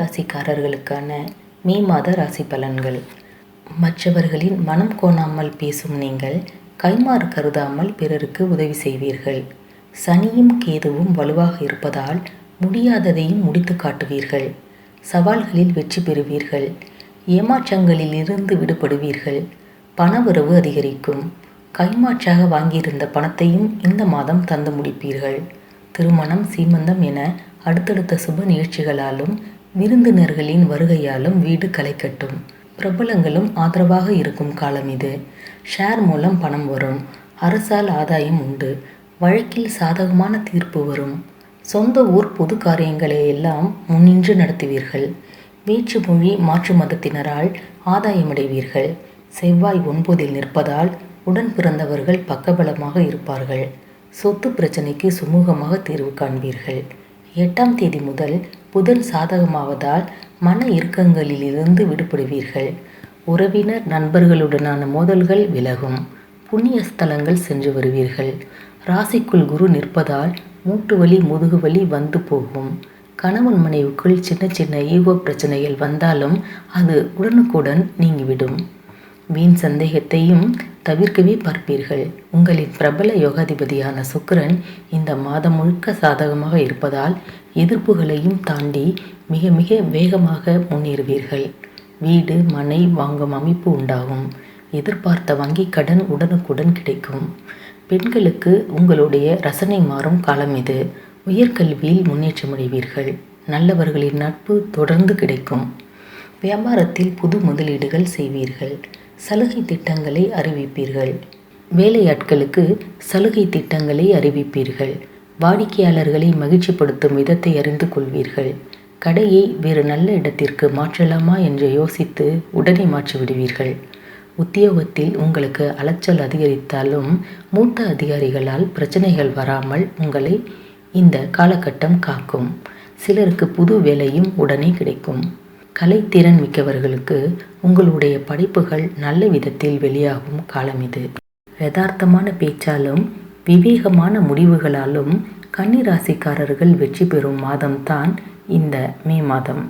ராசிக்காரர்களுக்கான மே மாத ராசி பலன்கள். மற்றவர்களின் மனம் கோணாமல் பேசும் நீங்கள் கைமாறு கருதாமல் பிறருக்கு உதவி செய்வீர்கள். சனியும் கேதுவும் வலுவாக இருப்பதால் முடியாததையும் முடித்து காட்டுவீர்கள். சவால்களில் வெற்றி பெறுவீர்கள். ஏமாற்றங்களில் இருந்து விடுபடுவீர்கள். பணவரவு அதிகரிக்கும். கைமாற்றாக வாங்கியிருந்த பணத்தையும் இந்த மாதம் தந்து முடிப்பீர்கள். திருமணம் சீமந்தம் என அடுத்தடுத்த சுப நிகழ்ச்சிகளாலும் விருந்தினர்களின் வருகையாலும் வீடு களை கட்டும். பிரபலங்களும் ஆதரவாக இருக்கும் காலம் இது. ஷேர் மூலம் பணம் வரும். அரசால் ஆதாயம் உண்டு. வழக்கில் சாதகமான தீர்ப்பு வரும். சொந்த ஊர் பொது காரியங்களை எல்லாம் முன்னின்று நடத்துவீர்கள். வேற்று மொழி மாற்று மதத்தினரால் ஆதாயமடைவீர்கள். செவ்வாய் ஒன்பதில் நிற்பதால் உடன் பிறந்தவர்கள் பக்கபலமாக இருப்பார்கள். சொத்து பிரச்சனைக்கு சுமூகமாக தீர்வு காண்பீர்கள். எட்டாம் தேதி முதல் புதன் சாதகமாவதால் மன இறுக்கங்களிலிருந்து விடுபடுவீர்கள். உறவினர் நண்பர்களுடனான மோதல்கள் விலகும். புண்ணிய ஸ்தலங்கள் சென்று வருவீர்கள். ராசிக்குள் குரு நிற்பதால் மூட்டு வலி முதுகு வலி வந்து போகும். கணவன் மனைவிக்குள் சின்ன சின்ன ஈகோ பிரச்சனைகள் வந்தாலும் அது உடனுக்குடன் நீங்கிவிடும். வீண் சந்தேகத்தையும் தவிர்க்கவே பார்ப்பீர்கள். உங்களின் பிரபல யோகாதிபதியான சுக்கிரன் இந்த மாதம் முழுக்க சாதகமாக இருப்பதால் எதிர்ப்புகளையும் தாண்டி மிக மிக வேகமாக முன்னேறுவீர்கள். வீடு மனை வாங்கும் அமைப்பு உண்டாகும். எதிர்பார்த்த வங்கி கடன் உடனுக்குடன் கிடைக்கும். பெண்களுக்கு உங்களுடைய ரசனை மாறும் காலம் இது. உயர்கல்வியில் முன்னேற்றமடைவீர்கள் நல்லவர்களின் நட்பு தொடர்ந்து கிடைக்கும். வியாபாரத்தில் புது முதலீடுகள் செய்வீர்கள். சலுகை திட்டங்களை அறிவிப்பீர்கள். வேலையாட்களுக்கு சலுகை திட்டங்களை அறிவிப்பீர்கள். வாடிக்கையாளர்களை மகிழ்ச்சிப்படுத்தும் விதத்தை அறிந்து கொள்வீர்கள். கடையை வேறு நல்ல இடத்திற்கு மாற்றலாமா என்று யோசித்து உடனே மாற்றிவிடுவீர்கள் உத்தியோகத்தில் உங்களுக்கு அலைச்சல் அதிகரித்தாலும் மூத்த அதிகாரிகளால் பிரச்சனைகள் வராமல் உங்களை இந்த காலகட்டம் காக்கும். சிலருக்கு புது வேலையும் உடனே கிடைக்கும். கலைத்திறன் மிக்கவர்களுக்கு உங்களுடைய படைப்புகள் நல்ல விதத்தில் வெளியாகும் காலம் இது. யதார்த்தமான பேச்சாலும் விவேகமான முடிவுகளாலும் கன்னிராசிக்காரர்கள் வெற்றி பெறும் மாதம்தான் இந்த மே மாதம்.